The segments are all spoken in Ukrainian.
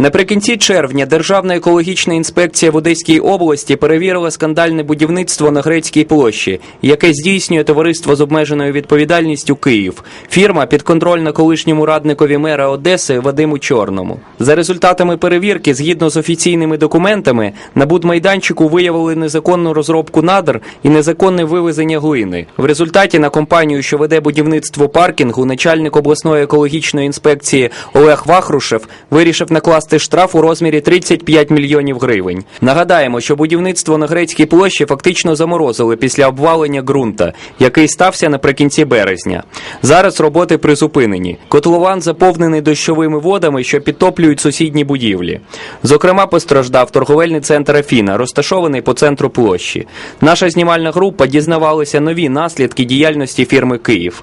Наприкінці червня Державна екологічна інспекція в Одеській області перевірила скандальне будівництво на Грецькій площі, яке здійснює товариство з обмеженою відповідальністю Київ. Фірма підконтрольна колишньому радникові мера Одеси Вадиму Чорному. За результатами перевірки, згідно з офіційними документами, на будмайданчику виявили незаконну розробку надр і незаконне вивезення глини. В результаті на компанію, що веде будівництво паркінгу, начальник обласної екологічної інспекції Олег Вахрушев вирішив накласти штраф у розмірі 35 мільйонів гривень. Нагадаємо, що будівництво на грецькій площі фактично заморозили після обвалення ґрунта, який стався наприкінці березня. Зараз роботи призупинені. Котлован заповнений дощовими водами, що підтоплюють сусідні будівлі. Зокрема, постраждав торговельний центр Афіна, розташований по центру площі. Наша знімальна група дізнавалася нові наслідки діяльності фірми Київ.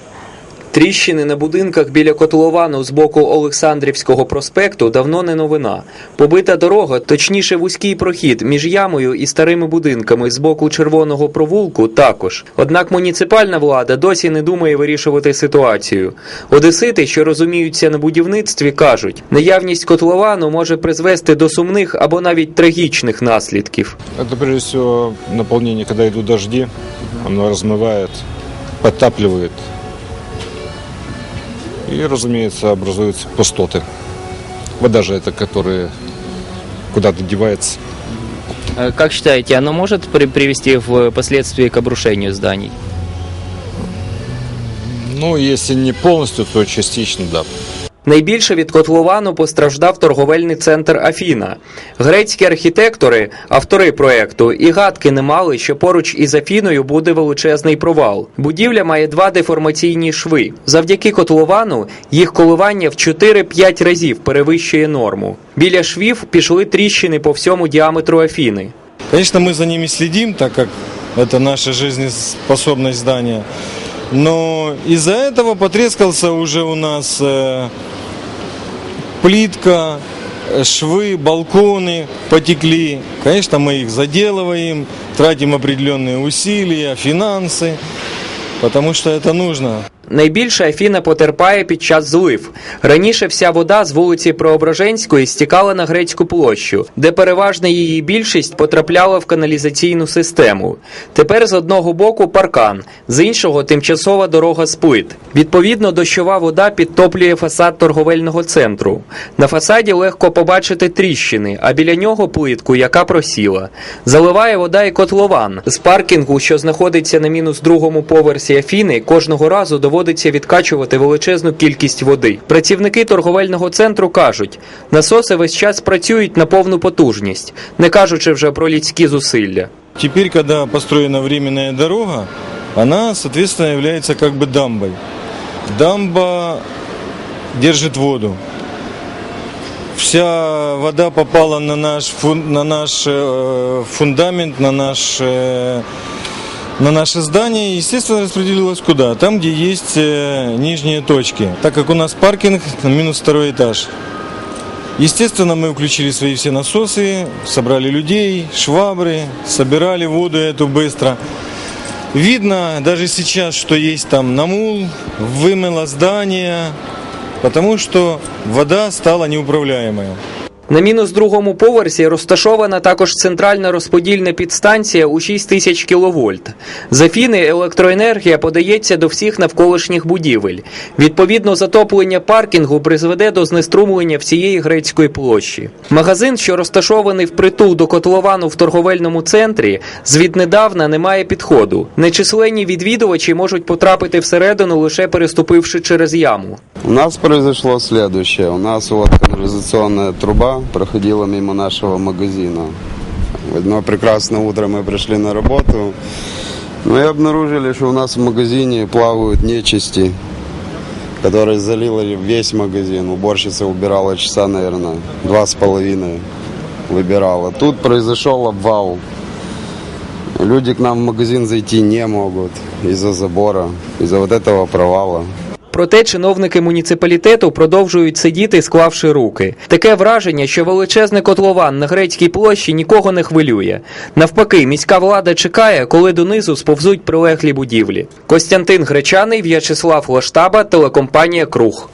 Тріщини на будинках біля котловану з боку Олександрівського проспекту давно не новина. Побита дорога, точніше вузький прохід між ямою і старими будинками з боку червоного провулку також. Однак муніципальна влада досі не думає вирішувати ситуацію. Одесити, що розуміються на будівництві, кажуть, наявність котловану може призвести до сумних або навіть трагічних наслідків. Это прежде всего наполнение, когда идут дожди, оно размывает, подтапливает. И, разумеется, образуются пустоты. Вода же это, которая куда-то девается. Как считаете, оно может привести впоследствии к обрушению зданий? Ну, если не полностью, то частично, да. Найбільше від котловану постраждав торговельний центр Афіна. Грецькі архітектори, автори проекту, і гадки не мали, що поруч із Афіною буде величезний провал. Будівля має два деформаційні шви. Завдяки котловану їх коливання в 4-5 разів перевищує норму. Біля швів пішли тріщини по всьому діаметру Афіни. Конечно, мы за ними следим, так как это наша жизнеспособность здания. Но из-за этого потрескался уже у нас э, плитка, э, швы, балконы потекли. Конечно, мы их заделываем, тратим определенные усилия, финансы, потому что это нужно. Найбільше Афіна потерпає під час злив. Раніше вся вода з вулиці Преображенської стікала на грецьку площу, де переважна її більшість потрапляла в каналізаційну систему. Тепер з одного боку паркан, з іншого тимчасова дорога з плит. Відповідно, дощова вода підтоплює фасад торговельного центру. На фасаді легко побачити тріщини, а біля нього плитку, яка просіла. Заливає вода і котлован. З паркінгу, що знаходиться на мінус другому поверсі Афіни, кожного разу доводиться відкачувати величезну кількість води. Працівники торговельного центру кажуть, насоси весь час працюють на повну потужність, не кажучи вже про людські зусилля. Теперь, когда построена временная дорога, она, соответственно, является как бы дамбой. Дамба держит воду. Вся вода попала на наш, фун- на наш э, фундамент, на, наш, э, на наше здание естественно, распределилась куда? Там, где есть э, нижние точки. Так как у нас паркинг на минус второй этаж. Естественно, мы включили свои все насосы, собрали людей, швабры, собирали воду эту быстро. Видно даже сейчас, что есть там намул, вымыло здание, потому что вода стала неуправляемой. На мінус другому поверсі розташована також центральна розподільна підстанція у 6 тисяч кВт. З Афіни електроенергія подається до всіх навколишніх будівель. Відповідно, затоплення паркінгу призведе до знеструмлення всієї грецької площі. Магазин, що розташований впритул до котловану в торговельному центрі, звіднедавна не має підходу. Нечисленні відвідувачі можуть потрапити всередину лише переступивши через яму. У нас произошло следующее. У нас вот канализационная труба проходила мимо нашего магазина. Одно прекрасное утро мы пришли на работу. Ну и обнаружили, что у нас в магазине плавают нечисти, которые залили весь магазин. Уборщица убирала часа, наверное, два с половиной выбирала. Тут произошел обвал. Люди к нам в магазин зайти не могут из-за забора, из-за вот этого провала. Проте чиновники муніципалітету продовжують сидіти, склавши руки. Таке враження, що величезний котлован на грецькій площі нікого не хвилює. Навпаки, міська влада чекає, коли донизу сповзуть прилеглі будівлі. Костянтин Гречаний, В'ячеслав Лаштаба, телекомпанія Круг.